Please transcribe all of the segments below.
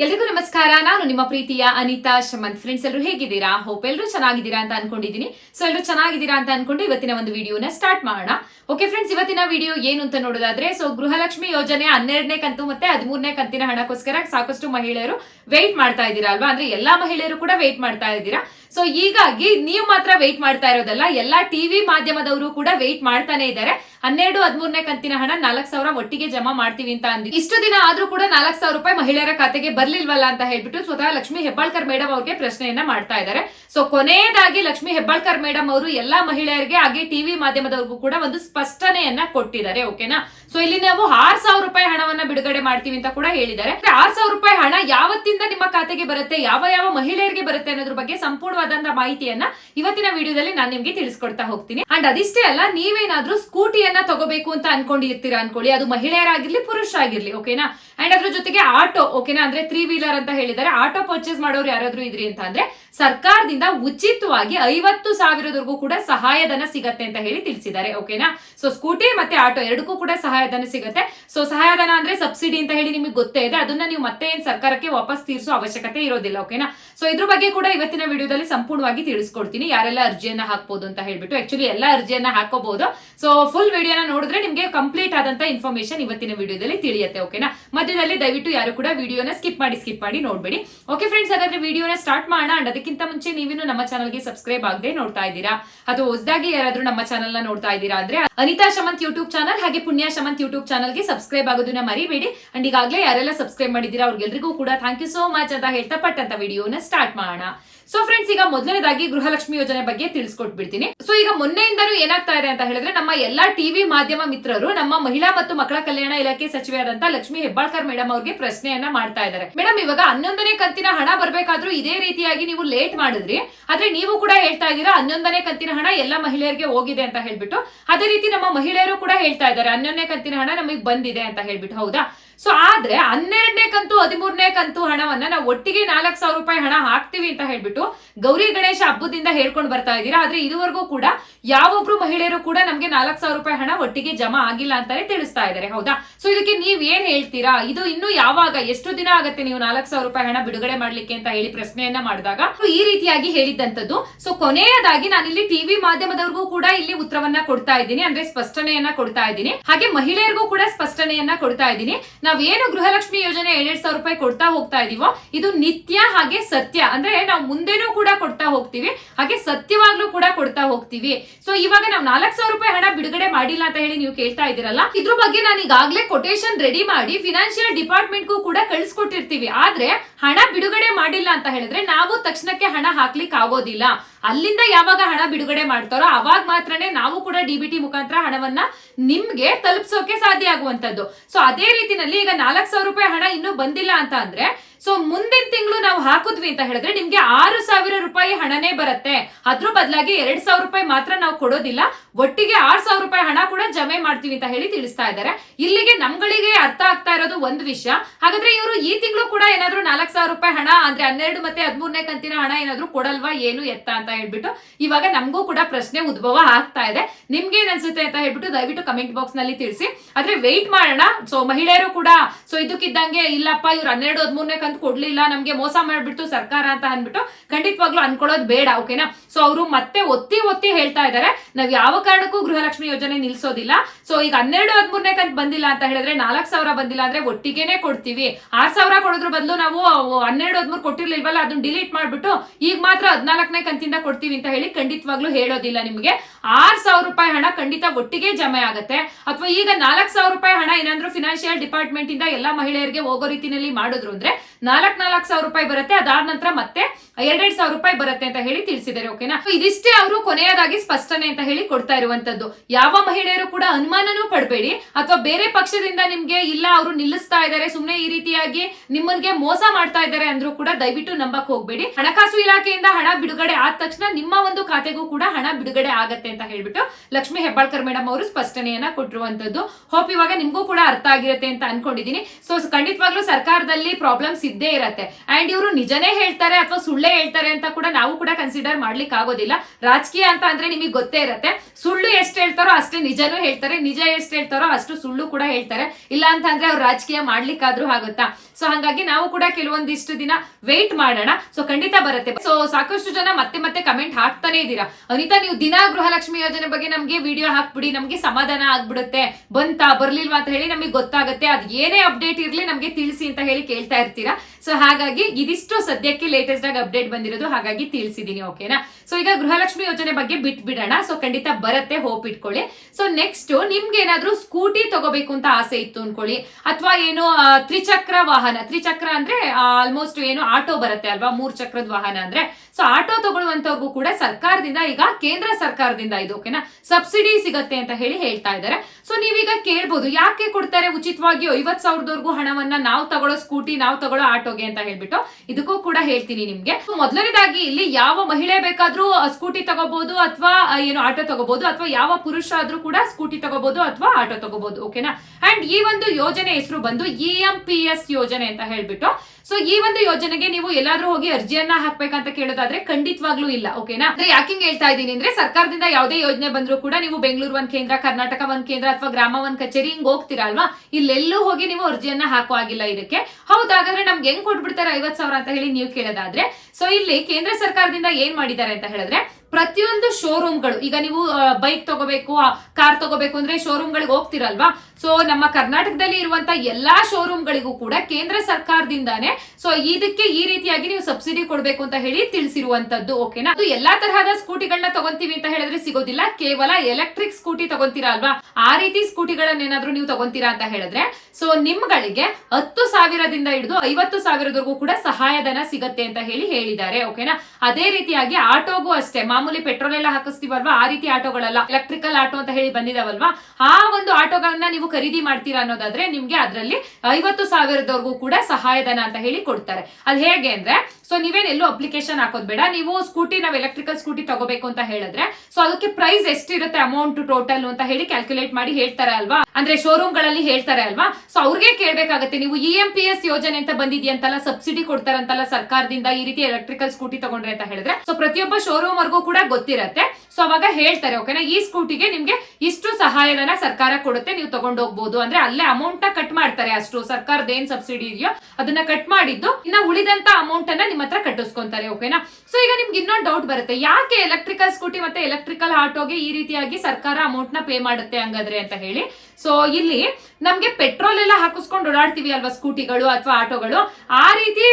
ಎಲ್ರಿಗೂ ನಮಸ್ಕಾರ. ನಾನು ನಿಮ್ಮ ಪ್ರೀತಿಯ ಅನಿತಾ ಶಮಂತ್. ಫ್ರೆಂಡ್ಸ್ ಎಲ್ಲರೂ ಹೇಗಿದ್ದೀರಾ? ಹೋಪ್ ಎಲ್ಲರೂ ಚೆನ್ನಾಗಿದ್ದೀರಾ ಅಂತ ಅನ್ಕೊಂಡಿದ್ದೀನಿ. ಸೊ ಎಲ್ಲರೂ ಚೆನ್ನಾಗಿದ್ದೀರಾ ಅಂತ ಅನ್ಕೊಂಡು ಇವತ್ತಿನ ಒಂದು ವಿಡಿಯೋನ ಸ್ಟಾರ್ಟ್ ಮಾಡೋಣ. ಓಕೆ ಫ್ರೆಂಡ್ಸ್ ಇವತ್ತಿನ ವಿಡಿಯೋ ಏನು ಅಂತ ನೋಡೋದಾದ್ರೆ ಸೊ ಗೃಹಲಕ್ಷ್ಮಿ ಯೋಜನೆ ಹನ್ನೆರಡನೇ ಕಂತು ಮತ್ತೆ ಹದಿಮೂರನೇ ಕಂತಿನ ಹಣಕ್ಕೋಸ್ಕರ ಸಾಕಷ್ಟು ಮಹಿಳೆಯರು ವೆಯ್ಟ್ ಮಾಡ್ತಾ ಇದ್ದೀರಾ ಅಲ್ವಾ? ಅಂದ್ರೆ ಎಲ್ಲಾ ಮಹಿಳೆಯರು ಕೂಡ ವೆಯ್ಟ್ ಮಾಡ್ತಾ ಇದ್ದೀರಾ. ಸೊ ಹೀಗಾಗಿ ನೀವು ಮಾತ್ರ ವೆಯ್ಟ್ ಮಾಡ್ತಾ ಇರೋದಲ್ಲ. ಎಲ್ಲಾ ಟಿವಿ ಮಾಧ್ಯಮದವರು ಕೂಡ ವೆಯ್ಟ್ ಮಾಡ್ತಾನೆ ಇದ್ದಾರೆ. ಹನ್ನೆರಡು, ಹದಿಮೂರನೇ ಕಂತಿನ ಹಣ ನಾಲ್ಕು ಸಾವಿರ ಒಟ್ಟಿಗೆ ಜಮಾ ಮಾಡ್ತೀವಿ ಅಂತ ಅಂದಿ ಇಷ್ಟು ದಿನ ಆದ್ರೂ ಕೂಡ ನಾಲ್ಕು ಸಾವಿರ ರೂಪಾಯಿ ಮಹಿಳೆಯರ ಖಾತೆಗೆ ಬರ್ಲಿಲ್ವಲ್ಲ ಅಂತ ಹೇಳ್ಬಿಟ್ಟು ಸ್ವತಃ ಲಕ್ಷ್ಮಿ ಹೆಬ್ಬಾಳ್ಕರ್ ಮೇಡಮ್ ಅವ್ರಿಗೆ ಪ್ರಶ್ನೆಯನ್ನ ಮಾಡ್ತಾ ಇದ್ದಾರೆ. ಸೊ ಕೊನೆಯದಾಗಿ ಲಕ್ಷ್ಮಿ ಹೆಬ್ಬಾಳ್ಕರ್ ಮೇಡಮ್ ಅವರು ಎಲ್ಲಾ ಮಹಿಳೆಯರಿಗೆ ಹಾಗೆ ಟಿವಿ ಮಾಧ್ಯಮದವ್ರಿಗೂ ಕೂಡ ಒಂದು ಸ್ಪಷ್ಟನೆಯನ್ನ ಕೊಟ್ಟಿದ್ದಾರೆ, ಓಕೆನಾ? ಸೊ ಇಲ್ಲಿ ನಾವು ಆರ್ ಸಾವಿರ ರೂಪಾಯಿ ಹಣವನ್ನ ಬಿಡುಗಡೆ ಮಾಡ್ತೀವಿ ಅಂತ ಕೂಡ ಹೇಳಿದ್ದಾರೆ. ಆರ್ ಸಾವಿರ ರೂಪಾಯಿ ಹಣ ಯಾವತ್ತಿಂದ ನಿಮ್ಮ ಖಾತೆಗೆ ಬರುತ್ತೆ, ಯಾವ ಯಾವ ಮಹಿಳೆಯರಿಗೆ ಬರುತ್ತೆ ಅನ್ನೋದ್ರ ಬಗ್ಗೆ ಸಂಪೂರ್ಣವಾದಂತಹ ಮಾಹಿತಿಯನ್ನ ಇವತ್ತಿನ ವಿಡಿಯೋದಲ್ಲಿ ನಾನು ನಿಮ್ಗೆ ತಿಳಿಸ್ಕೊಡ್ತಾ ಹೋಗ್ತೀನಿ. ಅಂಡ್ ಅದಿಷ್ಟೇ ಅಲ್ಲ, ನೀವೇನಾದ್ರೂ ಸ್ಕೂಟಿಯನ್ನ ತಗೋಬೇಕು ಅಂತ ಅನ್ಕೊಂಡಿರ್ತೀರಾ ಅನ್ಕೊಳ್ಳಿ. ಅದು ಮಹಿಳೆಯರಾಗಿರ್ಲಿ, ಪುರುಷರಾಗಿರ್ಲಿ, ಓಕೆನಾ? ಅಂಡ್ ಅದ್ರ ಜೊತೆಗೆ ಆಟೋ, ಓಕೆನಾ? ಅಂದ್ರೆ ತ್ರೀ ವೀಲರ್ ಅಂತ ಹೇಳಿದ್ದಾರೆ. ಆಟೋ ಪರ್ಚೇಸ್ ಮಾಡೋರು ಯಾರಾದ್ರೂ ಇದ್ರಿ ಅಂತ ಅಂದ್ರೆ ಸರ್ಕಾರದಿಂದ ಉಚಿತವಾಗಿ ಐವತ್ತು ಸಾವಿರದವರೆಗೂ ಕೂಡ ಸಹಾಯಧನ ಸಿಗತ್ತೆ ಅಂತ ಹೇಳಿ ತಿಳಿಸಿದ್ದಾರೆ, ಓಕೆನಾ? ಸೊ ಸ್ಕೂಟಿ ಮತ್ತೆ ಆಟೋ ಎರಡಕ್ಕೂ ಕೂಡ ಸಹಾಯಧನ ಸಿಗುತ್ತೆ. ಸೊ ಸಹಾಯಧನ ಅಂದ್ರೆ ಸಬ್ಸಿಡಿ ಅಂತ ಹೇಳಿ ನಿಮಗೆ ಗೊತ್ತೇ ಇದೆ. ಅದನ್ನ ನೀವು ಮತ್ತೆ ಏನ್ ಸರ್ಕಾರಕ್ಕೆ ವಾಪಸ್ ತೀರಿಸೋ ಅವಶ್ಯಕತೆ ಇರೋದಿಲ್ಲ, ಓಕೆನಾ? ಸೊ ಇದ್ರ ಬಗ್ಗೆ ಕೂಡ ಇವತ್ತಿನ ವಿಡಿಯೋದಲ್ಲಿ ಸಂಪೂರ್ಣವಾಗಿ ತಿಳಿಸ್ಕೊಡ್ತೀನಿ. ಯಾರೆಲ್ಲ ಅರ್ಜಿಯನ್ನ ಹಾಕ್ಬೋದು ಅಂತ ಹೇಳ್ಬಿಟ್ಟು ಆಕ್ಚುಲಿ ಎಲ್ಲ ಅರ್ಜಿಯನ್ನ ಹಾಕೋಬಹುದು ಸೊ ಫುಲ್ ವಿಡಿಯೋನ ನೋಡಿದ್ರೆ ನಿಮ್ಗೆ ಕಂಪ್ಲೀಟ್ ಆದಂತ ಇನ್ಫಾರ್ಮೇಶನ್ ಇವತ್ತಿನ ವಿಡಿಯೋದಲ್ಲಿ ತಿಳಿಯುತ್ತೆ ಓಕೆನಾ ಮಧ್ಯದಲ್ಲಿ ದಯವಿಟ್ಟು ಯಾರು ಕೂಡ ವಿಡಿಯೋನ ಸ್ಕಿಪ್ ಮಾಡಿ ಸ್ಕಿಪ್ ಮಾಡಿ ನೋಡ್ಬೇಡಿ. ಓಕೆ ಫ್ರೆಂಡ್ಸ್ ಹಾಗಾದ್ರೆ ವಿಡಿಯೋನ ಸ್ಟಾರ್ಟ್ ಮಾಡೋಣ. ಅಂಡ್ ಅದಕ್ಕಿಂತ ಮುಂಚೆ ನೀವಿನ್ನು ನಮ್ಮ ಚಾನಲ್ಗೆ ಸಬ್ಸ್ಕ್ರೈಬ್ ಆಗದೆ ನೋಡ್ತಾ ಇದ್ದೀರಾ? ಅಥವಾ ಹೊಸದಾಗಿ ಯಾರಾದ್ರೂ ನಮ್ಮ ಚಾನಲ್ನ ನೋಡ್ತಾ ಇದ್ದೀರಾ ಅಂದ್ರೆ ಅನಿತಾ ಶಮಂತ್ ಯೂಟ್ಯೂಬ್ ಚಾನಲ್ ಹಾಗೆ ಪುಣ್ಯ ಶಮಂತ್ ಯೂಟ್ಯೂಬ್ ಚಾನಲ್ಗೆ ಸಬ್ಸ್ಕ್ರೈಬ್ ಆಗೋದನ್ನ ಮರಿಬೇಡಿ. ಅಂಡ್ ಈಗಾಗಲೇ ಯಾರೆಲ್ಲ ಸಬ್ಸ್ಕ್ರೈಬ್ ಮಾಡಿದ್ದೀರಾ ಅವ್ರಿಗೆಲ್ರಿಗೂ ಕೂಡ ಥ್ಯಾಂಕ್ ಯು ಸೋ ಮಚ್ ಅಂತ ಹೇಳ್ತಾ ಪಟ್ಟಂತ ವಿಡಿಯೋನ ಸ್ಟಾರ್ಟ್ ಮಾಡೋಣ. ಸೊ ಫ್ರೆಂಡ್ಸ್ ಈಗ ಮೊದಲನೇದಾಗಿ ಗೃಹಲಕ್ಷ್ಮಿ ಯೋಜನೆ ಬಗ್ಗೆ ತಿಳಿಸ್ಕೊಟ್ಬಿಡ್ತೀನಿ. ಸೊ ಈಗ ಮೊನ್ನೆಯಿಂದಲೂ ಏನಾಗ್ತಾ ಇದೆ ಅಂತ ಹೇಳಿದ್ರೆ, ನಮ್ಮ ಎಲ್ಲಾ ಟಿವಿ ಮಾಧ್ಯಮ ಮಿತ್ರರು, ನಮ್ಮ ಮಹಿಳಾ ಮತ್ತು ಮಕ್ಕಳ ಕಲ್ಯಾಣ ಇಲಾಖೆ ಸಚಿವೆಯಾದಂತ ಲಕ್ಷ್ಮಿ ಹೆಬ್ಬಾಳ್ಕರ್ ಮೇಡಮ್ ಅವ್ರಿಗೆ ಪ್ರಶ್ನೆಯನ್ನ ಮಾಡ್ತಾ ಇದ್ದಾರೆ. ಮೇಡಮ್ ಇವಾಗ ಹನ್ನೊಂದನೇ ಕಂತಿನ ಹಣ ಬರ್ಬೇಕಾದ್ರೂ ಇದೇ ರೀತಿಯಾಗಿ ನೀವು ಲೇಟ್ ಮಾಡಿದ್ರಿ. ಆದ್ರೆ ನೀವು ಕೂಡ ಹೇಳ್ತಾ ಇದ್ದೀರಾ, ಹನ್ನೊಂದನೇ ಕಂತಿನ ಹಣ ಎಲ್ಲ ಮಹಿಳೆಯರಿಗೆ ಹೋಗಿದೆ ಅಂತ ಹೇಳ್ಬಿಟ್ಟು. ಅದೇ ರೀತಿ ನಮ್ಮ ಮಹಿಳೆಯರು ಕೂಡ ಹೇಳ್ತಾ ಇದ್ದಾರೆ, ಹನ್ನೊಂದನೇ ಕಂತಿನ ಹಣ ನಮಗೆ ಬಂದಿದೆ ಅಂತ ಹೇಳ್ಬಿಟ್ಟು. ಹೌದಾ? ಸೊ ಆದ್ರೆ ಹನ್ನೆರಡನೇ ಕಂತು, ಹದಿಮೂರನೇ ಕಂತು ಹಣವನ್ನ ನಾವು ಒಟ್ಟಿಗೆ ನಾಲ್ಕು ಸಾವಿರ ರೂಪಾಯಿ ಹಣ ಹಾಕ್ತಿವಿ ಅಂತ ಹೇಳ್ಬಿಟ್ಟು ಗೌರಿ ಗಣೇಶ ಹಬ್ಬದಿಂದ ಹೇಳ್ಕೊಂಡು ಬರ್ತಾ ಇದ್ದೀರಾ. ಆದ್ರೆ ಇದುವರೆಗೂ ಕೂಡ ಯಾವೊಬ್ರು ಮಹಿಳೆಯರು ಕೂಡ ನಮ್ಗೆ ನಾಲ್ಕು ಸಾವಿರ ರೂಪಾಯಿ ಹಣ ಒಟ್ಟಿಗೆ ಜಮಾ ಆಗಿಲ್ಲ ಅಂತಾನೆ ತಿಳಿಸ್ತಾ ಇದ್ದಾರೆ. ಹೌದಾ? ಸೊ ಇದಕ್ಕೆ ನೀವ್ ಏನ್ ಹೇಳ್ತೀರಾ? ಇದು ಇನ್ನು ಯಾವಾಗ, ಎಷ್ಟು ದಿನ ಆಗತ್ತೆ ನೀವು ನಾಲ್ಕು ಸಾವಿರ ರೂಪಾಯಿ ಹಣ ಬಿಡುಗಡೆ ಮಾಡ್ಲಿಕ್ಕೆ ಅಂತ ಹೇಳಿ ಪ್ರಶ್ನೆಯನ್ನ ಮಾಡಿದಾಗ? ಈ ರೀತಿಯಾಗಿ ಹೇಳಿದ್ದಂಥದ್ದು. ಸೊ ಕೊನೆಯದಾಗಿ ನಾನಿಲ್ಲಿ ಟಿವಿ ಮಾಧ್ಯಮದವ್ರಿಗೂ ಕೂಡ ಇಲ್ಲಿ ಉತ್ತರವನ್ನ ಕೊಡ್ತಾ ಇದ್ದೀನಿ. ಅಂದ್ರೆ ಸ್ಪಷ್ಟನೆಯನ್ನ ಕೊಡ್ತಾ ಇದ್ದೀನಿ. ಹಾಗೆ ಮಹಿಳೆಯರಿಗೂ ಕೂಡ ಸ್ಪಷ್ಟನೆಯನ್ನ ಕೊಡ್ತಾ ಇದ್ದೀನಿ. ನಾವೇನು ಗೃಹಲಕ್ಷ್ಮಿ ಯೋಜನೆ ಎರಡ್ ಸಾವಿರ ರೂಪಾಯಿ ಕೊಡ್ತಾ ಹೋಗ್ತಾ ಇದೀವೋ, ಇದು ನಿತ್ಯ ಹಾಗೆ ಸತ್ಯ. ಅಂದ್ರೆ ನಾವು ಮುಂದೆನೂ ಕೂಡ ಕೊಡ್ತಾ ಹೋಗ್ತೀವಿ, ಹಾಗೆ ಸತ್ಯವಾಗ್ಲೂ ಕೂಡ ಕೊಡ್ತಾ ಹೋಗ್ತೀವಿ. ಸೊ ಇವಾಗ ನಾವು ನಾಲ್ಕು ಸಾವಿರ ರೂಪಾಯಿ ಹಣ ಬಿಡುಗಡೆ ಮಾಡಿಲ್ಲ ಅಂತ ಹೇಳಿ ನೀವು ಕೇಳ್ತಾ ಇದ್ದೀರಲ್ಲ, ಇದ್ರ ಬಗ್ಗೆ ನಾನು ಈಗಾಗಲೇ ಕೊಟೇಶನ್ ರೆಡಿ ಮಾಡಿ ಫಿನಾನ್ಷಿಯಲ್ ಡಿಪಾರ್ಟ್ಮೆಂಟ್ಗೂ ಕೂಡ ಕಳಿಸ್ಕೊಟ್ಟಿರ್ತೀವಿ. ಆದ್ರೆ ಹಣ ಬಿಡುಗಡೆ ಮಾಡಿಲ್ಲ ಅಂತ ಹೇಳಿದ್ರೆ ನಾವು ತಕ್ಷಣಕ್ಕೆ ಹಣ ಹಾಕ್ಲಿಕ್ಕೆ ಆಗೋದಿಲ್ಲ ಅಲ್ಲಿಂದ ಯಾವಾಗ ಹಣ ಬಿಡುಗಡೆ ಮಾಡ್ತಾರೋ ಅವಾಗ ಮಾತ್ರನೇ ನಾವು ಕೂಡ ಡಿಬಿಟಿ ಮುಖಾಂತರ ಹಣವನ್ನ ನಿಮ್ಗೆ ತಲುಪಿಸೋಕೆ ಸಾಧ್ಯ ಆಗುವಂತದ್ದು ಸೊ ಅದೇ ರೀತಿನಲ್ಲಿ ಈಗ ನಾಲ್ಕು ಸಾವಿರ ರೂಪಾಯಿ ಹಣ ಇನ್ನೂ ಬಂದಿಲ್ಲ ಅಂತ ಅಂದ್ರೆ ಸೊ ಮುಂದಿನ ತಿಂಗಳು ನಾವು ಹಾಕಿದ್ವಿ ಅಂತ ಹೇಳಿದ್ರೆ ನಿಮ್ಗೆ ಆರು ಸಾವಿರ ರೂಪಾಯಿ ಹಣನೇ ಬರುತ್ತೆ. ಅದ್ರ ಬದಲಾಗಿ ಎರಡ್ ಸಾವಿರ ರೂಪಾಯಿ ಮಾತ್ರ ನಾವು ಕೊಡೋದಿಲ್ಲ. ಒಟ್ಟಿಗೆ ಆರ್ ಸಾವಿರ ರೂಪಾಯಿ ಹಣ ಕೂಡ ಜಮೆ ಮಾಡ್ತೀವಿ ಅಂತ ಹೇಳಿ ತಿಳಿಸ್ತಾ ಇದ್ದಾರೆ. ಇಲ್ಲಿಗೆ ನಮ್ಗಳಿಗೆ ಅರ್ಥ ಆಗ್ತಾ ಇರೋದು ಒಂದ್ ವಿಷಯ. ಹಾಗಾದ್ರೆ ಇವರು ಈ ತಿಂಗಳು ಕೂಡ ಏನಾದ್ರು ನಾಲ್ಕ್ ಸಾವಿರ ರೂಪಾಯಿ ಹಣ, ಅಂದ್ರೆ ಹನ್ನೆರಡು ಮತ್ತೆ ಹದಿಮೂರನೇ ಕಂತಿನ ಹಣ ಏನಾದ್ರು ಕೊಡಲ್ವಾ, ಏನು ಎತ್ತ ಅಂತ ಹೇಳ್ಬಿಟ್ಟು ಇವಾಗ ನಮಗೂ ಕೂಡ ಪ್ರಶ್ನೆ ಉದ್ಭವ ಆಗ್ತಾ ಇದೆ. ನಿಮ್ಗೆ ಏನ್ ಅನ್ಸುತ್ತೆ ಅಂತ ಹೇಳ್ಬಿಟ್ಟು ದಯವಿಟ್ಟು ಕಮೆಂಟ್ ಬಾಕ್ಸ್ನಲ್ಲಿ ತಿಳಿಸಿ. ಆದ್ರೆ ವೆಯ್ಟ್ ಮಾಡೋಣ. ಸೊ ಮಹಿಳೆಯರು ಕೂಡ ಸೊ ಇದಕ್ಕಿದ್ದಂಗೆ ಇಲ್ಲಪ್ಪ, ಇವ್ರು ಹನ್ನೆರಡು, ಹದಿಮೂರನೇ ಕಂತು ಕೊಡ್ಲಿಲ್ಲ, ನಮ್ಗೆ ಮೋಸ ಮಾಡ್ಬಿಟ್ಟು ಸರ್ಕಾರ ಅಂತ ಅನ್ಬಿಟ್ಟು ಖಂಡಿತವಾಗ್ಲೂ ಅನ್ಕೊಳ್ಳೋದು ಬೇಡ, ಓಕೆನಾ? ಸೊ ಅವರು ಮತ್ತೆ ಒತ್ತಿ ಒತ್ತಿ ಹೇಳ್ತಾ ಇದ್ದಾರೆ ನಾವ್ ಯಾವ ಕಾರಣಕ್ಕೂ ಗೃಹಲಕ್ಷ್ಮಿ ಯೋಜನೆ ನಿಲ್ಸೋದಿಲ್ಲ. ಸೊ ಈಗ ಹನ್ನೆರಡು ಹದಿಮೂರನೇ ಕಂತ್ ಬಂದಿಲ್ಲ ಅಂತ ಹೇಳಿದ್ರೆ ನಾಲ್ಕು ಸಾವಿರ ಬಂದಿಲ್ಲ ಅಂದ್ರೆ ಒಟ್ಟಿಗೆನೆ ಕೊಡ್ತೀವಿ. ಆರ್ ಸಾವಿರ ಕೊಡೋದ್ರ ಬದಲು ನಾವು ಹನ್ನೆರಡು ಹದಿಮೂರು ಕೊಟ್ಟಿರ್ಲಿಲ್ವಲ್ಲ, ಅದನ್ನ ಡಿಲೀಟ್ ಮಾಡ್ಬಿಟ್ಟು ಈಗ ಮಾತ್ರ ಹದಿನಾಲ್ಕನೇ ಕಂತಿಂದ ಕೊಡ್ತೀವಿ ಅಂತ ಹೇಳಿ ಖಂಡಿತವಾಗ್ಲೂ ಹೇಳೋದಿಲ್ಲ ನಿಮ್ಗೆ. ಆರ್ ಸಾವಿರ ರೂಪಾಯಿ ಹಣ ಖಂಡಿತ ಒಟ್ಟಿಗೆ ಜಮೆ ಆಗುತ್ತೆ. ಅಥವಾ ಈಗ ನಾಲ್ಕು ಸಾವಿರ ರೂಪಾಯಿ ಹಣ ಏನಾದ್ರೂ ಫಿನಾನ್ಷಿಯಲ್ ಡಿಪಾರ್ಟ್ಮೆಂಟ್ ಇಂದ ಎಲ್ಲಾ ಮಹಿಳೆಯರಿಗೆ ಹೋಗೋ ರೀತಿನಲ್ಲಿ ಮಾಡಿದ್ರು ಅಂದ್ರೆ ನಾಲ್ಕ್ ನಾಲ್ಕು ಸಾವಿರ ರೂಪಾಯಿ ಬರುತ್ತೆ, ಅದಾದ ನಂತರ ಮತ್ತೆ ಎರಡೆರಡು ಸಾವಿರ ರೂಪಾಯಿ ಬರುತ್ತೆ ಅಂತ ಹೇಳಿ ತಿಳಿಸಿದ್ದಾರೆ ಓಕೆನಾ ಇದಿಷ್ಟೇ ಅವರು ಕೊನೆಯದಾಗಿ ಸ್ಪಷ್ಟನೆ ಅಂತ ಹೇಳಿ ಕೊಡ್ತಾ ಇರುವಂತದ್ದು. ಯಾವ ಮಹಿಳೆಯರು ಕೂಡ ಅನುಮಾನನೂ ಪಡಬೇಡಿ. ಅಥವಾ ಬೇರೆ ಪಕ್ಷದಿಂದ ನಿಮ್ಗೆ ಇಲ್ಲ, ಅವರು ನಿಲ್ಲಿಸ್ತಾ ಇದ್ದಾರೆ, ಸುಮ್ನೆ ಈ ರೀತಿಯಾಗಿ ನಿಮ್ಮನ್ಗೆ ಮೋಸ ಮಾಡ್ತಾ ಇದ್ದಾರೆ ಅಂದ್ರೂ ಕೂಡ ದಯವಿಟ್ಟು ನಂಬಕ್ ಹೋಗ್ಬೇಡಿ. ಹಣಕಾಸು ಇಲಾಖೆಯಿಂದ ಹಣ ಬಿಡುಗಡೆ ಆದ ತಕ್ಷಣ ನಿಮ್ಮ ಒಂದು ಖಾತೆಗೂ ಕೂಡ ಹಣ ಬಿಡುಗಡೆ ಆಗತ್ತೆ ಅಂತ ಹೇಳ್ಬಿಟ್ಟು ಲಕ್ಷ್ಮಿ ಹೆಬ್ಬಾಳ್ಕರ್ ಮೇಡಮ್ ಅವರು ಸ್ಪಷ್ಟನೆಯನ್ನ ಕೊಟ್ಟಿರುವಂತದ್ದು. ಹೋಪ್ ಇವಾಗ ನಿಮ್ಗೂ ಕೂಡ ಅರ್ಥ ಆಗಿರುತ್ತೆ ಅಂತ ಅನ್ಕೊಂಡಿದೀನಿ ಸೊ ಖಂಡಿತವಾಗ್ಲೂ ಸರ್ಕಾರದಲ್ಲಿ ಪ್ರಾಬ್ಲಮ್ಸ್ ಇದ್ದೇ ಇರತ್ತೆ. ಅಂಡ್ ಇವರು ನಿಜನೇ ಹೇಳ್ತಾರೆ ಅಥವಾ ಸುಳ್ಳೇ ಹೇಳ್ತಾರೆ ಅಂತ ಕೂಡ ನಾವು ಕೂಡ ಕನ್ಸಿಡರ್ ಮಾಡ್ಲಿಕ್ಕೆ ಆಗೋದಿಲ್ಲ ರಾಜಕೀಯ ಅಂತ ಅಂದ್ರೆ ನಿಮಗೆ ಗೊತ್ತೇ ಇರತ್ತೆ. ಸುಳ್ಳು ಎಷ್ಟು ಹೇಳ್ತಾರೋ ಅಷ್ಟೇ ನಿಜನೂ ಹೇಳ್ತಾರೆ, ನಿಜ ಎಷ್ಟು ಹೇಳ್ತಾರೋ ಅಷ್ಟು ಸುಳ್ಳು ಕೂಡ ಹೇಳ್ತಾರೆ. ಇಲ್ಲ ಅಂತ ಅಂದ್ರೆ ಅವ್ರು ರಾಜಕೀಯ ಮಾಡ್ಲಿಕ್ಕಾದ್ರೂ ಆಗುತ್ತಾ? ಸೊ ಹಂಗಾಗಿ ನಾವು ಕೂಡ ಕೆಲವೊಂದಿಷ್ಟು ದಿನ ವೆಯ್ಟ್ ಮಾಡೋಣ. ಸೊ ಖಂಡಿತ ಬರುತ್ತೆ. ಸೊ ಸಾಕಷ್ಟು ಜನ ಮತ್ತೆ ಮತ್ತೆ ಕಮೆಂಟ್ ಹಾಕ್ತಾನೆ ಇದ್ದೀರಾ? ಅನಿತಾ, ನೀವು ದಿನಾ ಗೃಹಲಕ್ಷ್ಮಿ ಯೋಜನೆ ಬಗ್ಗೆ ನಮ್ಗೆ ವಿಡಿಯೋ ಹಾಕ್ಬಿಡಿ, ನಮ್ಗೆ ಸಮಾಧಾನ ಆಗ್ಬಿಡುತ್ತೆ. ಬಂತಾ, ಬರ್ಲಿಲ್ವಾ ಅಂತ ಹೇಳಿ ನಮಗೆ ಗೊತ್ತಾಗುತ್ತೆ. ಅದ್ ಏನೇ ಅಪ್ಡೇಟ್ ಇರ್ಲಿ ನಮಗೆ ತಿಳಿಸಿ ಅಂತ ಹೇಳಿ ಕೇಳ್ತಾ ಇರ್ತೀರಾ? ಸೊ ಹಾಗಾಗಿ ಇದಿಷ್ಟು ಸದ್ಯಕ್ಕೆ ಲೇಟೆಸ್ಟ್ ಆಗಿ ಅಪ್ಡೇಟ್ ಬಂದಿರೋದು ಹಾಗಾಗಿ ತಿಳಿಸಿದೀನಿ ಓಕೆನಾ ಸೊ ಈಗ ಗೃಹಲಕ್ಷ್ಮಿ ಯೋಜನೆ ಬಗ್ಗೆ ಬಿಟ್ಬಿಡೋಣ. ಸೊ ಖಂಡಿತ ಬರುತ್ತೆ ಹೋಪ್ ಇಟ್ಕೊಳ್ಳಿ. ಸೊ ನೆಕ್ಸ್ಟ್ ನಿಮ್ಗೆ ಏನಾದ್ರೂ ಸ್ಕೂಟಿ ತಗೋಬೇಕು ಅಂತ ಆಸೆ ಇತ್ತು ಅನ್ಕೊಳ್ಳಿ. ಅಥವಾ ಏನು ತ್ರಿಚಕ್ರ ವಾಹನ, ತ್ರಿಚಕ್ರ ಅಂದ್ರೆ ಆಲ್ಮೋಸ್ಟ್ ಏನು ಆಟೋ ಬರುತ್ತೆ ಅಲ್ವಾ? ಮೂರ್ ಚಕ್ರದ ವಾಹನ ಅಂದ್ರೆ. ಸೊ ಆಟೋ ತಗೊಳ್ಳುವಂತವ್ರಿಗೂ ಕೂಡ ಸರ್ಕಾರದಿಂದ, ಈಗ ಕೇಂದ್ರ ಸರ್ಕಾರದಿಂದ ಇದು ಓಕೆನಾ ಸಬ್ಸಿಡಿ ಸಿಗತ್ತೆ ಅಂತ ಹೇಳಿ ಹೇಳ್ತಾ ಇದ್ದಾರೆ. ಸೊ ನೀವೀಗ ಕೇಳ್ಬೋದು, ಯಾಕೆ ಕೊಡ್ತಾರೆ? ಉಚಿತವಾಗಿ ಐವತ್ ಸಾವಿರದವರೆಗೂ ಹಣವನ್ನ ನಾವು ತಗೊಳ್ಳೋ ಸ್ಕೂಟಿ, ನಾವು ತಗೊಳ್ಳೋ ಆಟೋಗೆ ಅಂತ ಹೇಳ್ಬಿಟ್ಟು ಇದಕ್ಕೂ ಕೂಡ ಹೇಳ್ತೀನಿ ನಿಮ್ಗೆ. ಮೊದಲನೇದಾಗಿ ಇಲ್ಲಿ ಯಾವ ಮಹಿಳೆ ಬೇಕಾದ್ರೂ ಸ್ಕೂಟಿ ತಗೋಬಹುದು ಅಥವಾ ಏನು ಆಟೋ ತಗೋಬಹುದು ಅಥವಾ ಯಾವ ಪುರುಷ ಆದ್ರೂ ಕೂಡ ಸ್ಕೂಟಿ ತಗೋಬಹುದು ಅಥವಾ ಆಟೋ ತಗೋಬಹುದು ಓಕೆನಾ ಅಂಡ್ ಈ ಒಂದು ಯೋಜನೆ ಹೆಸರು ಬಂದು ಇ ಎಂ ಪಿ ಎಸ್ ಯೋಜನೆ ಅಂತ ಹೇಳ್ಬಿಟ್ಟು. ಸೊ ಈ ಒಂದು ಯೋಜನೆಗೆ ನೀವು ಎಲ್ಲಾದ್ರೂ ಹೋಗಿ ಅರ್ಜಿಯನ್ನ ಹಾಕ್ಬೇಕಂತ ಕೇಳೋದಾದ್ರೆ ಖಂಡಿತವಾಗ್ಲೂ ಇಲ್ಲ, ಓಕೆನಾ? ಅಂದ್ರೆ ಯಾಕಿಂಗ್ ಹೇಳ್ತಾ ಇದ್ದೀನಿ ಅಂದ್ರೆ ಸರ್ಕಾರದಿಂದ ಯಾವುದೇ ಯೋಜನೆ ಬಂದ್ರು ಕೂಡ ನೀವು ಬೆಂಗಳೂರು ಒಂದ್ ಕೇಂದ್ರ, ಕರ್ನಾಟಕ ಒಂದ್ ಕೇಂದ್ರ ಅಥವಾ ಗ್ರಾಮ ಒಂದ್ ಕಚೇರಿ ಹಿಂಗ್ ಹೋಗ್ತೀರಾ ಅಲ್ವಾ? ಇಲ್ಲೆಲ್ಲೂ ಹೋಗಿ ನೀವು ಅರ್ಜಿಯನ್ನ ಹಾಕೋ ಆಗಿಲ್ಲ ಇದಕ್ಕೆ. ಹೌದಾಗಾದ್ರೆ ನಮ್ಗೆ ಹೆಂಗ್ ಕೊಟ್ಬಿಡ್ತಾರೆ ಐವತ್ ಸಾವಿರ ಅಂತ ಹೇಳಿ ನೀವು ಕೇಳೋದಾದ್ರೆ ಸೊ ಇಲ್ಲಿ ಕೇಂದ್ರ ಸರ್ಕಾರದಿಂದ ಏನ್ ಮಾಡಿದ್ದಾರೆ ಅಂತ ಹೇಳಿದ್ರೆ, ಪ್ರತಿಯೊಂದು ಶೋರೂಮ್ಗಳು ಈಗ ನೀವು ಬೈಕ್ ತಗೋಬೇಕು ಕಾರ್ ತಗೋಬೇಕು ಅಂದ್ರೆ ಶೋರೂಮ್ಗಳಿಗೆ ಹೋಗ್ತಿರಲ್ವಾ? ಸೊ ನಮ್ಮ ಕರ್ನಾಟಕದಲ್ಲಿ ಇರುವಂತ ಎಲ್ಲಾ ಶೋರೂಮ್ಗಳಿಗೂ ಕೂಡ ಕೇಂದ್ರ ಸರ್ಕಾರದಿಂದಾನೆ ಸೊ ಇದಕ್ಕೆ ಈ ರೀತಿಯಾಗಿ ನೀವು ಸಬ್ಸಿಡಿ ಕೊಡಬೇಕು ಅಂತ ಹೇಳಿ ತಿಳಿಸಿರುವಂತದ್ದು ಓಕೆನಾ ಅದು ಎಲ್ಲಾ ತರಹದ ಸ್ಕೂಟಿಗಳನ್ನ ತಗೊಂತೀವಿ ಅಂತ ಹೇಳಿದ್ರೆ ಸಿಗೋದಿಲ್ಲ, ಕೇವಲ ಎಲೆಕ್ಟ್ರಿಕ್ ಸ್ಕೂಟಿ ತಗೊಂತೀರಾ ಅಲ್ವಾ? ಆ ರೀತಿ ಸ್ಕೂಟಿಗಳನ್ನ ಏನಾದ್ರೂ ನೀವು ತಗೊಂತೀರಾ ಅಂತ ಹೇಳಿದ್ರೆ ಸೊ ನಿಮ್ಗಳಿಗೆ ಹತ್ತು ಸಾವಿರದಿಂದ ಹಿಡಿದು ಐವತ್ತು ಸಾವಿರದವರೆಗೂ ಕೂಡ ಸಹಾಯಧನ ಸಿಗತ್ತೆ ಅಂತ ಹೇಳಿ ಹೇಳಿದ್ದಾರೆ ಓಕೆನಾ ಅದೇ ರೀತಿಯಾಗಿ ಆಟೋಗೂ ಅಷ್ಟೇ, ಮಾಮೂಲಿ ಪೆಟ್ರೋಲ್ ಎಲ್ಲ ಹಾಕಿಸ್ತೀವಲ್ವಾ, ಆ ರೀತಿ ಆಟೋಗಳಲ್ಲ ಎಲೆಕ್ಟ್ರಿಕಲ್ ಆಟೋ ಅಂತ ಹೇಳಿ ಬಂದಿದಾವಲ್ವಾ, ಆ ಒಂದು ಆಟೋಗಳನ್ನ ನೀವು ಖರೀದಿ ಮಾಡ್ತೀರಾ ಅನ್ನೋದಾದ್ರೆ ನಿಮ್ಗೆ ಅದರಲ್ಲಿ ಐವತ್ತು ಸಾವಿರದವರೆಗೂ ಕೂಡ ಸಹಾಯಧನ ಅಂತ ಹೇಳಿ ಕೊಡ್ತಾರೆ. ಅದು ಹೇಗೆ ಅಂದ್ರೆ ಸೊ ನೀವೇನ್ ಎಲ್ಲೂ ಅಪ್ಲಿಕೇಶನ್ ಹಾಕೋದ್ ಬೇಡ, ನೀವು ಸ್ಕೂಟಿ ನಾವು ಎಲೆಕ್ಟ್ರಿಕಲ್ ಸ್ಕೂಟಿ ತಗೋಬೇಕು ಅಂತ ಹೇಳಿದ್ರೆ ಸೊ ಅದಕ್ಕೆ ಪ್ರೈಸ್ ಎಷ್ಟಿರುತ್ತೆ ಅಮೌಂಟ್ ಟೋಟಲ್ ಅಂತ ಹೇಳಿ ಕ್ಯಾಲ್ಕುಲೇಟ್ ಮಾಡಿ ಹೇಳ್ತಾರೆ ಅಲ್ವಾ ಅಂದ್ರೆ ಶೋರೂಮ್ಗಳಲ್ಲಿ ಹೇಳ್ತಾರೆ ಅಲ್ವಾ? ಸೊ ಅವ್ರಿಗೆ ಕೇಳ್ಬೇಕಾಗತ್ತೆ, ನೀವು ಇ ಎಂ ಪಿ ಎಸ್ ಯೋಜನೆ ಅಂತ ಬಂದಿದ್ಯಂತಲ್ಲ, ಸಬ್ಸಿಡಿ ಕೊಡ್ತಾರಂತಲ್ಲ ಸರ್ಕಾರದಿಂದ ಈ ರೀತಿ ಎಲೆಕ್ಟ್ರಿಕಲ್ ಸ್ಕೂಟಿ ತಗೊಂಡ್ರೆ ಅಂತ ಹೇಳಿದ್ರೆ ಸೊ ಪ್ರತಿಯೊಬ್ಬ ಶೋರೂಮ್ ವರ್ಗೂ ಕೂಡ ಗೊತ್ತಿರತ್ತೆ. ಸೊ ಅವಾಗ ಹೇಳ್ತಾರೆ ಓಕೆನಾ ಈ ಸ್ಕೂಟಿಗೆ ನಿಮ್ಗೆ ಇಷ್ಟು ಸಹಾಯಧನ ಸರ್ಕಾರ ಕೊಡುತ್ತೆ, ನೀವು ತಗೊಂಡೋಗ್ಬಹುದು ಅಂದ್ರೆ ಅಲ್ಲೇ ಅಮೌಂಟ್ ಕಟ್ ಮಾಡ್ತಾರೆ ಅಷ್ಟು. ಸರ್ಕಾರದ ಏನ್ ಸಬ್ಸಿಡಿ ಇದೆಯೋ ಅದನ್ನ ಕಟ್ ಮಾಡಿದ್ದು, ಇನ್ನ ಉಳಿದಂತ ಅಮೌಂಟ್ ಅನ್ನ ನಿಮ್ಮ ಹತ್ರ ಕಟ್ಟಿಸ್ಕೊಂತಾರೆ ಓಕೆನಾ ಸೊ ಈಗ ನಿಮ್ಗೆ ಇನ್ನೊಂದು ಡೌಟ್ ಬರುತ್ತೆ, ಯಾಕೆ ಎಲೆಕ್ಟ್ರಿಕಲ್ ಸ್ಕೂಟಿ ಮತ್ತೆ ಎಲೆಕ್ಟ್ರಿಕಲ್ ಆಟೋಗೆ ಈ ರೀತಿಯಾಗಿ ಸರ್ಕಾರ ಅಮೌಂಟ್ನ ಪೇ ಮಾಡುತ್ತೆ ಹಂಗಾದ್ರೆ ಅಂತ ಹೇಳಿ ಸೊ ಇಲ್ಲಿ ನಮ್ಗೆ ಪೆಟ್ರೋಲ್ ಎಲ್ಲ ಹಾಕಿಸ್ಕೊಂಡು ಓಡಾಡ್ತೀವಿ ಅಲ್ವಾ ಸ್ಕೂಟಿಗಳು ಅಥವಾ ಆಟೋಗಳು. ಆ ರೀತಿ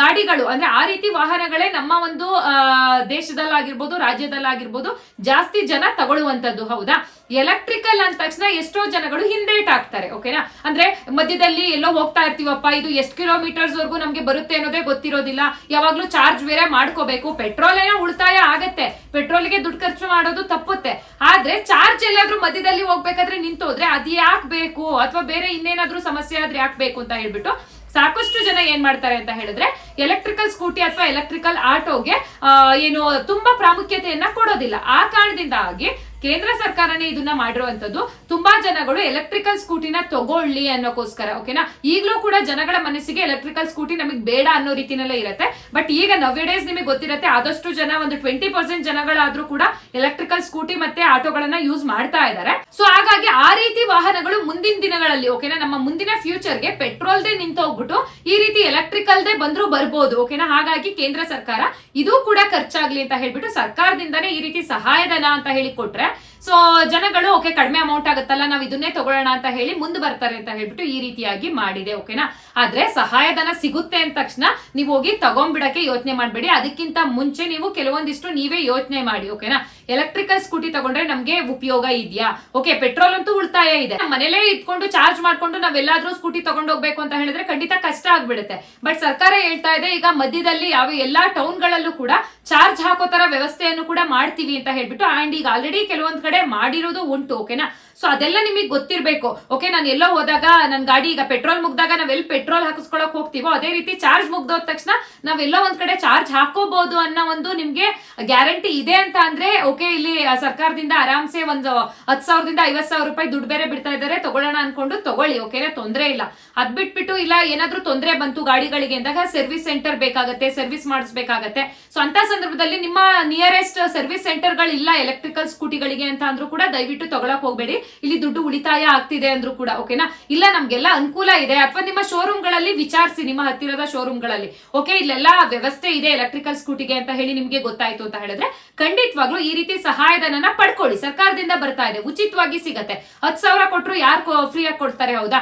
ಗಾಡಿಗಳು, ಅಂದ್ರೆ ಆ ರೀತಿ ವಾಹನಗಳೇ ನಮ್ಮ ಒಂದು ದೇಶದಲ್ಲಾಗಿರ್ಬೋದು, ರಾಜ್ಯದಲ್ಲಾಗಿರ್ಬೋದು ಜಾಸ್ತಿ ಜನ ತಗೊಳ್ಳುವಂತದ್ದು ಹೌದಾ? ಎಲೆಕ್ಟ್ರಿಕಲ್ ಅಂದ ತಕ್ಷಣ ಎಷ್ಟೋ ಜನಗಳು ಹಿಂದೇಟ್ ಆಗ್ತಾರೆ ಓಕೆನಾ ಅಂದ್ರೆ ಮಧ್ಯದಲ್ಲಿ ಎಲ್ಲೋ ಹೋಗ್ತಾ ಇರ್ತೀವಪ್ಪ, ಇದು ಎಷ್ಟು ಕಿಲೋಮೀಟರ್ಸ್ ವರ್ಗು ನಮ್ಗೆ ಬರುತ್ತೆ ಅನ್ನೋದೇ ಗೊತ್ತಿರೋದಿಲ್ಲ. ಯಾವಾಗ್ಲೂ ಚಾರ್ಜ್ ಬೇರೆ ಮಾಡ್ಕೋಬೇಕು. ಪೆಟ್ರೋಲ್ ಏನೋ ಉಳಿತಾಯ ಆಗತ್ತೆ. ಪೆಟ್ರೋಲ್ಗೆ ದುಡ್ಡು ಖರ್ಚು ಮಾಡೋದು ತಪ್ಪುತ್ತೆ. ಆದ್ರೆ ಚಾರ್ಜ್ ಎಲ್ಲಾದ್ರೂ ಮಧ್ಯದಲ್ಲಿ ಹೋಗ್ಬೇಕಾದ್ರೆ ನಿಂತೋದ್ರೆ ಅದು ಯಾಕೆ ಬೇಕು? ಅಥವಾ ಬೇರೆ ಇನ್ನೇನಾದ್ರೂ ಸಮಸ್ಯೆ ಆದ್ರೆ ಯಾಕೆ ಬೇಕು ಅಂತ ಹೇಳ್ಬಿಟ್ಟು ಸಾಕಷ್ಟು ಜನ ಏನ್ ಮಾಡ್ತಾರೆ ಅಂತ ಹೇಳಿದ್ರೆ ಎಲೆಕ್ಟ್ರಿಕಲ್ ಸ್ಕೂಟಿ ಅಥವಾ ಎಲೆಕ್ಟ್ರಿಕಲ್ ಆಟೋಗೆ ಏನು ತುಂಬಾ ಪ್ರಾಮುಖ್ಯತೆಯನ್ನ ಕೊಡೋದಿಲ್ಲ. ಆ ಕಾರಣದಿಂದಾಗಿ ಕೇಂದ್ರ ಸರ್ಕಾರನೇ ಇದನ್ನ ಮಾಡಿರುವಂತದ್ದು ತುಂಬಾ ಜನಗಳು ಎಲೆಕ್ಟ್ರಿಕಲ್ ಸ್ಕೂಟಿನ ತಗೊಳ್ಳಿ ಅನ್ನೋಕೋಸ್ಕರ ಓಕೆನಾ ಈಗಲೂ ಕೂಡ ಜನಗಳ ಮನಸ್ಸಿಗೆ ಎಲೆಕ್ಟ್ರಿಕಲ್ ಸ್ಕೂಟಿ ನಮಗೆ ಬೇಡ ಅನ್ನೋ ರೀತಿನಲ್ಲೇ ಇರುತ್ತೆ. ಬಟ್ ಈಗ ಡೇಸ್ ನಿಮಗೆ ಗೊತ್ತಿರುತ್ತೆ, ಆದಷ್ಟು ಜನ ಒಂದು ಟ್ವೆಂಟಿ ಪರ್ಸೆಂಟ್ ಜನಗಳಾದ್ರೂ ಕೂಡ ಎಲೆಕ್ಟ್ರಿಕಲ್ ಸ್ಕೂಟಿ ಮತ್ತೆ ಆಟೋಗಳನ್ನ ಯೂಸ್ ಮಾಡ್ತಾ ಇದ್ದಾರೆ ಸೊ ಹಾಗಾಗಿ ಆ ರೀತಿ ವಾಹನಗಳು ಮುಂದಿನ ದಿನಗಳಲ್ಲಿ ಓಕೆನಾ ನಮ್ಮ ಮುಂದಿನ ಫ್ಯೂಚರ್ಗೆ ಪೆಟ್ರೋಲ್ದೇ ನಿಂತೋಗ್ಬಿಟ್ಟು ಈ ರೀತಿ ಎಲೆಕ್ಟ್ರಿಕಲ್ದೇ ಬಂದ್ರೂ ಬರ್ಬೋದು ಓಕೆನಾ ಹಾಗಾಗಿ ಕೇಂದ್ರ ಸರ್ಕಾರ ಇದು ಕೂಡ ಖರ್ಚಾಗ್ಲಿ ಅಂತ ಹೇಳ್ಬಿಟ್ಟು ಸರ್ಕಾರದಿಂದಾನೇ ಈ ರೀತಿ ಸಹಾಯಧನ ಅಂತ ಹೇಳಿ ಕೊಟ್ರೆ ಸೊ ಜನಗಳು ಓಕೆ ಕಡಿಮೆ ಅಮೌಂಟ್ ಆಗುತ್ತಲ್ಲ, ನಾವು ಇದನ್ನೇ ತಗೊಳ್ಳೋಣ ಅಂತ ಹೇಳಿ ಮುಂದೆ ಬರ್ತಾರೆ ಅಂತ ಹೇಳ್ಬಿಟ್ಟು ಈ ರೀತಿಯಾಗಿ ಮಾಡಿದೆ ಓಕೆನಾ ಆದ್ರೆ ಸಹಾಯಧನ ಸಿಗುತ್ತೆ ಅಂದ ತಕ್ಷಣ ನೀವು ಹೋಗಿ ತಗೊಂಡ್ಬಿಡಕ್ಕೆ ಯೋಚನೆ ಮಾಡಬೇಡಿ. ಅದಕ್ಕಿಂತ ಮುಂಚೆ ನೀವು ಕೆಲವೊಂದಿಷ್ಟು ನೀವೇ ಯೋಚನೆ ಮಾಡಿ, ಓಕೆನಾ? ಎಲೆಕ್ಟ್ರಿಕಲ್ ಸ್ಕೂಟಿ ತಗೊಂಡ್ರೆ ನಮ್ಗೆ ಉಪಯೋಗ ಇದೆಯಾ? ಓಕೆ ಪೆಟ್ರೋಲ್ ಅಂತೂ ಉಳಿತಾಯ ಇದೆ. ಮನೇಲೇ ಇಟ್ಕೊಂಡು ಚಾರ್ಜ್ ಮಾಡ್ಕೊಂಡು ನಾವೆಲ್ಲಾದ್ರೂ ಸ್ಕೂಟಿ ತಗೊಂಡು ಹೋಗ್ಬೇಕು ಅಂತ ಹೇಳಿದ್ರೆ ಖಂಡಿತ ಕಷ್ಟ ಆಗ್ಬಿಡುತ್ತೆ. ಬಟ್ ಸರ್ಕಾರ ಹೇಳ್ತಾ ಇದೆ, ಈಗ ಮಧ್ಯದಲ್ಲಿ ಯಾವ ಎಲ್ಲಾ ಟೌನ್ ಗಳಲ್ಲೂ ಕೂಡ ಚಾರ್ಜ್ ಹಾಕೋ ತರ ವ್ಯವಸ್ಥೆಯನ್ನು ಕೂಡ ಮಾಡ್ತೀವಿ ಅಂತ ಹೇಳ್ಬಿಟ್ಟು ಅಂಡ್ ಈಗ ಆಲ್ರೆಡಿ ಕೆಲವೊಂದ್ ಕಡೆ ಮಾಡಿರೋದು ಉಂಟು, ಓಕೆನಾ? ಸೊ ಅದೆಲ್ಲ ನಿಮಗೆ ಗೊತ್ತಿರಬೇಕು, ಓಕೆ? ನಾನು ಎಲ್ಲೋ ಹೋದಾಗ ನನ್ನ ಗಾಡಿ ಈಗ ಪೆಟ್ರೋಲ್ ಮುಗ್ದಾಗ ನಾವೆಲ್ಲಿ ಪೆಟ್ರೋಲ್ ಹಾಕಿಸ್ಕೊಳಕ್ ಹೋಗ್ತೀವೋ, ಅದೇ ರೀತಿ ಚಾರ್ಜ್ ಮುಗ್ದೋದ ತಕ್ಷಣ ನಾವೆಲ್ಲೋ ಒಂದ್ ಕಡೆ ಚಾರ್ಜ್ ಹಾಕೋಬಹುದು ಅನ್ನೋ ಒಂದು ನಿಮ್ಗೆ ಗ್ಯಾರಂಟಿ ಇದೆ ಅಂತ ಅಂದ್ರೆ, ಓಕೆ, ಇಲ್ಲಿ ಸರ್ಕಾರದಿಂದ ಆರಾಮ್ಸೆ ಒಂದು ಹತ್ ಸಾವಿರದಿಂದ ಐವತ್ ಸಾವಿರ ರೂಪಾಯಿ ದುಡ್ಡು ಬೇರೆ ಬಿಡ್ತಾ ಇದ್ದಾರೆ, ತಗೊಳ್ಳೋಣ ಅನ್ಕೊಂಡು ತಗೊಳ್ಳಿ, ಓಕೆನಾ? ತೊಂದ್ರೆ ಇಲ್ಲ. ಅದ್ ಬಿಟ್ಬಿಟ್ಟು ಇಲ್ಲ, ಏನಾದ್ರೂ ತೊಂದರೆ ಬಂತು ಗಾಡಿಗಳಿಗೆ ಅಂದಾಗ ಸರ್ವಿಸ್ ಸೆಂಟರ್ ಬೇಕಾಗತ್ತೆ, ಸರ್ವಿಸ್ ಮಾಡಿಸ್ಬೇಕಾಗತ್ತೆ. ಸೊ ಅಂತ ಸಂದರ್ಭದಲ್ಲಿ ನಿಮ್ಮ ನಿಯರೆಸ್ಟ್ ಸರ್ವಿಸ್ ಸೆಂಟರ್ಗಳು ಇಲ್ಲ ಎಲೆಕ್ಟ್ರಿಕಲ್ ಸ್ಕೂಟಿಗಳಿಗೆ ಅಂತ ಅಂದ್ರೂ ಕೂಡ ದಯವಿಟ್ಟು ತಗೊಳಕ್ ಹೋಗ್ಬೇಡಿ. ಇಲ್ಲಿ ದುಡ್ಡು ಉಳಿತಾಯ ಆಗ್ತಿದೆ ಅಂದ್ರೂ ಕೂಡ, ಓಕೆನಾ? ಇಲ್ಲ, ನಮ್ಗೆಲ್ಲ ಅನುಕೂಲ ಇದೆ. ಅಥವಾ ನಿಮ್ಮ ಶೋರೂಮ್ ಗಳಲ್ಲಿ ವಿಚಾರಿಸಿ, ನಿಮ್ಮ ಹತ್ತಿರದ ಶೋರೂಮ್ಗಳಲ್ಲಿ ಓಕೆ ಇಲ್ಲೆಲ್ಲ ವ್ಯವಸ್ಥೆ ಇದೆ ಎಲೆಕ್ಟ್ರಿಕಲ್ ಸ್ಕೂಟಿಗೆ ಅಂತ ಹೇಳಿ ನಿಮಗೆ ಗೊತ್ತಾಯ್ತು ಅಂತ ಹೇಳಿದ್ರೆ, ಖಂಡಿತವಾಗ್ಲೂ ಈ ರೀತಿ ಸಹಾಯಧನನ ಪಡ್ಕೊಳ್ಳಿ. ಸರ್ಕಾರದಿಂದ ಬರ್ತಾ ಇದೆ, ಉಚಿತವಾಗಿ ಸಿಗತ್ತೆ. ಹತ್ತು ಸಾವಿರ ಕೊಟ್ರು ಯಾರು ಫ್ರೀ ಆಗಿ ಕೊಡ್ತಾರೆ, ಹೌದಾ?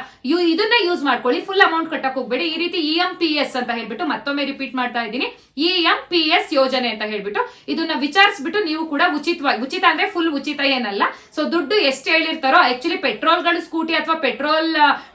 ಇದನ್ನ ಯೂಸ್ ಮಾಡ್ಕೊಳ್ಳಿ. ಫುಲ್ ಅಮೌಂಟ್ ಕಟ್ಟಕ್ ಹೋಗ್ಬೇಡಿ. ಈ ರೀತಿ ಇ ಎಂ ಪಿ ಎಸ್ ಅಂತ ಹೇಳ್ಬಿಟ್ಟು ಮತ್ತೊಮ್ಮೆ ರಿಪೀಟ್ ಮಾಡ್ತಾ ಇದ್ದೀನಿ. ಇ ಎಂ ಪಿ ಎಸ್ ಯೋಜನೆ ಅಂತ ಹೇಳ್ಬಿಟ್ಟು ಇದನ್ನ ವಿಚಾರಿಸ್ಬಿಟ್ಟು ನೀವು ಕೂಡ ಉಚಿತವಾಗಿ, ಉಚಿತ ಅಂದ್ರೆ ಫುಲ್ ಉಚಿತ ಏನಲ್ಲ. ಸೊ ದುಡ್ಡು ಎಷ್ಟು ಹೇಳಿರ್ತಾರೋ ಆಕ್ಚುಲಿ ಪೆಟ್ರೋಲ್ಗಳು ಸ್ಕೂಟಿ ಅಥವಾ ಪೆಟ್ರೋಲ್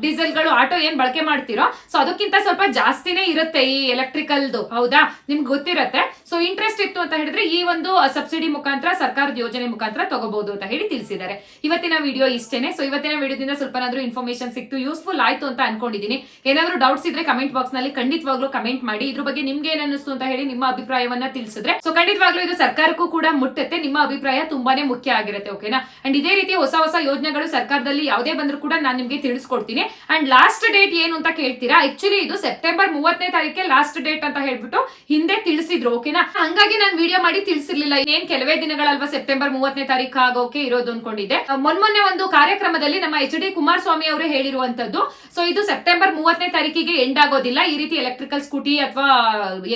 ಡೀಸೆಲ್ಗಳು ಆಟೋ ಏನ್ ಬಳಕೆ ಮಾಡ್ತಿರೋ ಸೊ ಅದಕ್ಕಿಂತ ಸ್ವಲ್ಪ ಜಾಸ್ತಿನೇ ಇರುತ್ತೆ ಈ ಎಲೆಕ್ಟ್ರಿಕಲ್ದು ಹೌದಾ? ನಿಮ್ಗೆ ಗೊತ್ತಿರತ್ತೆ. ಸೊ ಇಂಟ್ರೆಸ್ಟ್ ಇತ್ತು ಅಂತ ಹೇಳಿದ್ರೆ ಈ ಒಂದು ಸಬ್ಸಿಡಿ ಮುಖಾಂತರ, ಸರ್ಕಾರದ ಯೋಜನೆ ಮುಖಾಂತರ ತಗೋಬಹುದು ಅಂತ ಹೇಳಿ ತಿಳಿಸಿದ್ದಾರೆ. ಇವತ್ತಿನ ವಿಡಿಯೋ ಇಷ್ಟೇನೆ. ಸೊ ಇವತ್ತಿನ ವಿಡಿಯೋದಿಂದ ಸ್ವಲ್ಪನಾದ್ರೂ ಇನ್ಫಾರ್ಮೇಶನ್ ಸಿಕ್ತು ಯೂಸ್ಫುಲ್ ಆಯ್ತು ಅಂತ ಅನ್ಕೊಂಡಿದೀನಿ. ಏನಾದ್ರು ಡೌಟ್ಸ್ ಇದ್ರೆ ಕಮೆಂಟ್ ಬಾಕ್ಸ್ನಲ್ಲಿ ಖಂಡಿತವಾಗ್ಲೂ ಕಮೆಂಟ್ ಮಾಡಿ. ಇದ್ರ ಬಗ್ಗೆ ನಿಮ್ಗೆ ಏನಿಸ್ತು ಅಂತ ಹೇಳಿ ನಿಮ್ಮ ಅಭಿಪ್ರಾಯವನ್ನ ತಿಳಿಸಿದ್ರೆ. ಸೊ ಖಂಡಿತವಾಗ್ಲೂ ಇದು ಸರ್ಕಾರಕ್ಕೂ ಕೂಡ ಮುಟ್ಟುತ್ತೆ. ನಿಮ್ಮ ಅಭಿಪ್ರಾಯ ತುಂಬಾನೇ ಮುಖ್ಯ ಆಗಿರುತ್ತೆ ಓಕೆನಾ ಅಂಡ್ ಇದೇ ರೀತಿ ಹೊಸ ಹೊಸ ಯೋಜನೆಗಳು ಸರ್ಕಾರದಲ್ಲಿ ಯಾವುದೇ ಬಂದ್ರು ಕೂಡ ನಾನು ನಿಮ್ಗೆ ತಿಳಿಸ್ಕೊಡ್ತೀನಿ. ಅಂಡ್ ಲಾಸ್ಟ್ ಡೇಟ್ ಏನು ಅಂತ ಕೇಳ್ತೀರಾ ಆಕ್ಚುಲಿ ಇದು ಸೆಪ್ಟೆಂಬರ್ ಮೂವತ್ತನೇ ತಾರೀಕೆ ಲಾಸ್ಟ್ ಡೇಟ್ ಅಂತ ಹೇಳ್ಬಿಟ್ಟು ಹಿಂದೆ ತಿಳಿಸಿದ್ರು ಓಕೆನಾ ಹಂಗಾಗಿ ನಾನು ವಿಡಿಯೋ ಮಾಡಿ ತಿಳಿಸಿರ್ಲಿಲ್ಲ. ಏನ್ ಕೆಲವೇ ದಿನಗಳಲ್ವಾ ಸೆಪ್ಟೆಂಬರ್ ಮೂವತ್ತನೇ ತಾರೀಕು ಆಗೋಕೆ ಇರೋದು ಅನ್ಕೊಂಡಿದ್ದೆ. ಮೊನ್ಮೊನ್ನೆ ಒಂದು ಕಾರ್ಯಕ್ರಮದಲ್ಲಿ ನಮ್ಮ ಎಚ್ ಡಿ ಕುಮಾರಸ್ವಾಮಿ ಅವರು ಹೇಳಿರುವಂತದ್ದು. ಸೊ ಇದು ಸೆಪ್ಟೆಂಬರ್ ಮೂವತ್ತನೇ ತಾರೀಕಿಗೆ ಎಂಡ್ ಆಗೋದಿಲ್ಲ. ಈ ರೀತಿ ಎಲೆಕ್ಟ್ರಿಕಲ್ ಸ್ಕೂಟಿ ಅಥವಾ,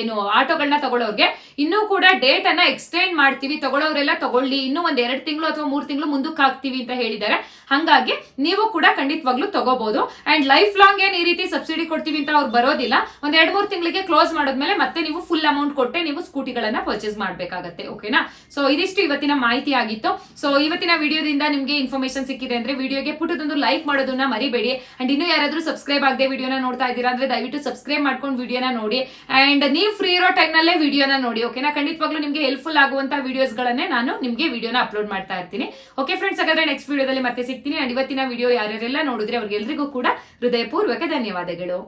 ಏನು ಆಟೋಗಳನ್ನ ತಗೊಳ್ಳೋರ್ಗೆ ಇನ್ನೂ ಕೂಡ ಡೇಟ್ ಅನ್ನ ಎಕ್ಸ್ಟೆಂಡ್ ಮಾಡ್ತೀವಿ. ತಗೊಳ್ಳೋರೆಲ್ಲ ತಗೊಳ್ಳಿ. ಇನ್ನೂ ಒಂದ್ ಎರಡು ತಿಂಗಳು ಅಥವಾ ಮೂರ್ ತಿಂಗಳು ಮುಂದಕ್ಕೆ ಹಾಕ್ತಿವಿ ಅಂತ ಹೇಳಿದ್ದಾರೆ. ಹಂಗಾಗಿ ನೀವು ಕೂಡ ಖಂಡಿತವಾಗ್ಲೂ ತಗೋಬಹುದು ಅಂಡ್ ಲೈಫ್ ಲಾಂಗ್ ಏನ್ ಈ ರೀತಿ ಸಬ್ಸಿಡಿ ಕೊಡ್ತೀವಿ ಅಂತ ಅವ್ರು ಬರೋದಿಲ್ಲ. ಒಂದ್ ಎರಡ್ ಮೂರ್ ತಿಂಗಳಿಗೆ ಕ್ಲೋಸ್ ಮಾಡಿದ್ಮೇಲೆ ಮತ್ತೆ ನೀವು ಫುಲ್ ಅಮೌಂಟ್ ಕೊಟ್ಟೆ ನೀವು ಸ್ಕೂಟಿಗಳನ್ನ ಪರ್ಚೇಸ್ ಮಾಡ್ಬೇಕಾಗತ್ತೆ ಓಕೆನಾ ಸೊ ಇದಿಷ್ಟು ಇವತ್ತಿನ ಮಾಹಿತಿ ಆಗಿತ್ತು. ಸೊ ಇವತ್ತಿನ ವಿಡಿಯೋದಿಂದ ನಿಮ್ಗೆ ಇನ್ಫಾರ್ಮೇಶನ್ ಸಿಕ್ಕಿದೆ ಅಂದ್ರೆ ವಿಡಿಯೋಗೆ ಪುಟ್ಟದೊಂದು ಲೈಕ್ ಮಾಡೋದನ್ನ ಮರಿಬೇಡಿ. ಅಂಡ್ ಇನ್ನು ಯಾರಾದ್ರೂ ಸಬ್ಸ್ಕ್ರೈಬ್ ಆಗದೆ ವಿಡಿಯೋನ ನೋಡ್ತಾ ಇದ್ದೀರಾ ಅಂದ್ರೆ ದಯವಿಟ್ಟು ಸಬ್ಸ್ಕ್ರೈಬ್ ಮಾಡ್ಕೊಂಡು ವಿಡಿಯೋನ ನೋಡಿ. ಅಂಡ್ ನೀವು ಫ್ರೀ ಇರೋ ಟೈಮ್ ನಲ್ಲೇ ವಿಡಿಯೋನ ನೋಡಿ ಓಕೆನಾ ಖಂಡಿತವಾಗ್ಲೂ ನಿಮ್ಗೆ ಹೆಲ್ಪ್ಫುಲ್ ಆಗುವಂತ ವಿಡಿಯೋಸ್ ಗಳನ್ನೇ ನಾನು ನಿಮ್ಗೆ ವಿಡಿಯೋನ ಅಪ್ಲೋಡ್ ಮಾಡ್ತಾ ಇರ್ತೀನಿ. ಓಕೆ ಫ್ರೆಂಡ್ಸ್ ಹಾಗಾದ್ರೆ ನೆಕ್ಸ್ಟ್ ವಿಡಿಯೋದಲ್ಲಿ ಮತ್ತೆ ಸಿಗ್ತೀನಿ. ಅಂಡ್ ಇವತ್ತಿನ ವಿಡಿಯೋ ಯಾರ್ಯಾರೆಲ್ಲ ನೋಡಿದ್ರೆ ಅವ್ರಿಗೆಲ್ರಿಗೂ ಕೂಡ ಹೃದಯಪೂರ್ವಕ ಧನ್ಯವಾದಗಳು. ಗಿಡಗಳು